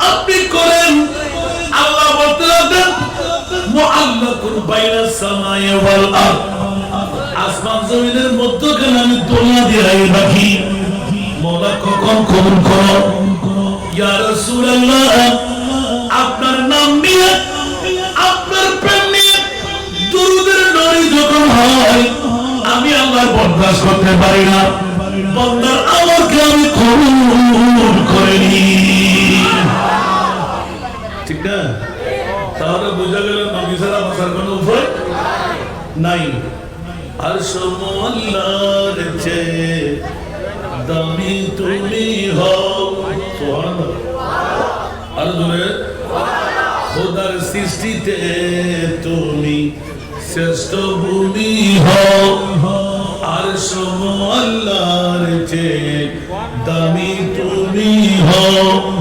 আপনি করেন আল্লাহ আসমান জমিনের আমি দিয়ে রাখি। মোলা কখন আপনার নাম নিয়ে আমি আল্লাহ বরদাস্ত করতে পারি না। বন্দার আমাকে আমি কবুল করে নি ঠিক না? তাহলে বোঝা গেল নবী ছাড়া বাঁচার কোনো উপায় নাই। আর সমল্লার চেয়ে দামি তুমি হও। সুবহানাল্লাহ। আর জোরে। খোদার সৃষ্টিতে তুমি শ্রেষ্ঠ ভূমি আর সম আল্লাহর দামি তুমি হও।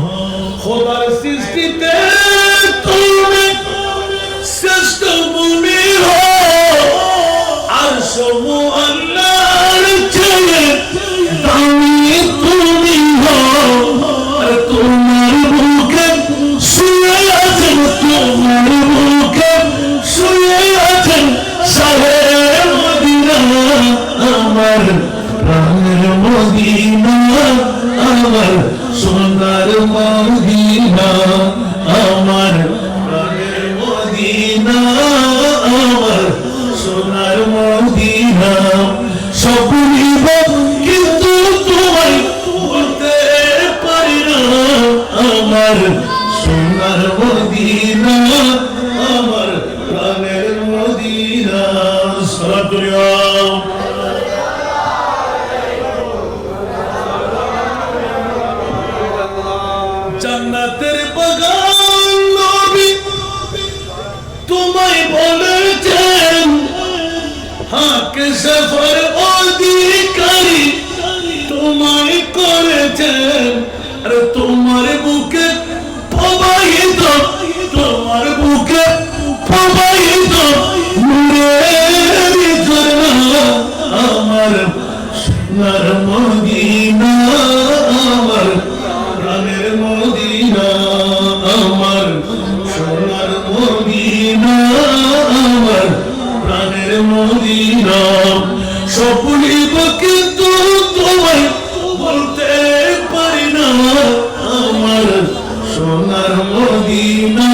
মদিনা, আমার সোনার মদিনা, আমার মদিনা, আমার সোনার মদিনা। ভুলিব কিন্তু তোমায় বলতে পারি না। আমার সোনার মদিনা, আমার প্রাণের মদিনা। সরাতুরিয়া জান্নাতের বাগান নবী। তোমায় বলেছেন হাকে সফর অধিকারী তোমায় করেছেন। আর তোমার বুকে আমার সোনার মদিনা, আমার প্রাণের মদিনা। সপুলিব কিন্তু তোমায় বলতে পারি না, আমার সোনার মদিনা,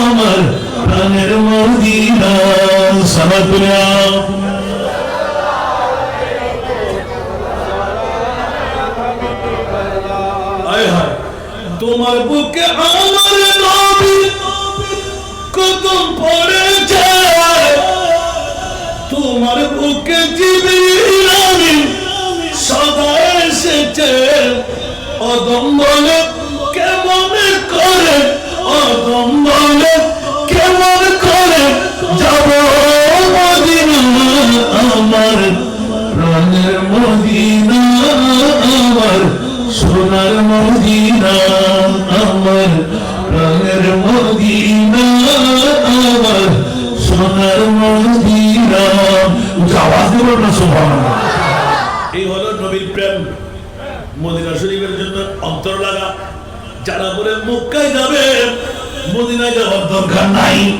আমার প্রাণের মদিনা। সালাতুল্লাহ তোমার বুকে আমার নবী কদম যায়। তোমার বুকে জিবরিল আমিন সদা এসেছে। অদম বলে সোনার মদিনা, আমার প্রাণের মদিনা, আমার সোনার মদিনা। আওয়াজ দেব না, সুবহানাল্লাহ। এই হলো নবীর প্রেম। মদিনা শরীফের জন্য অন্তর লাগা। যারা বলে মক্কায় যাবে, মদিনায় যাওয়ার দরকার নাই।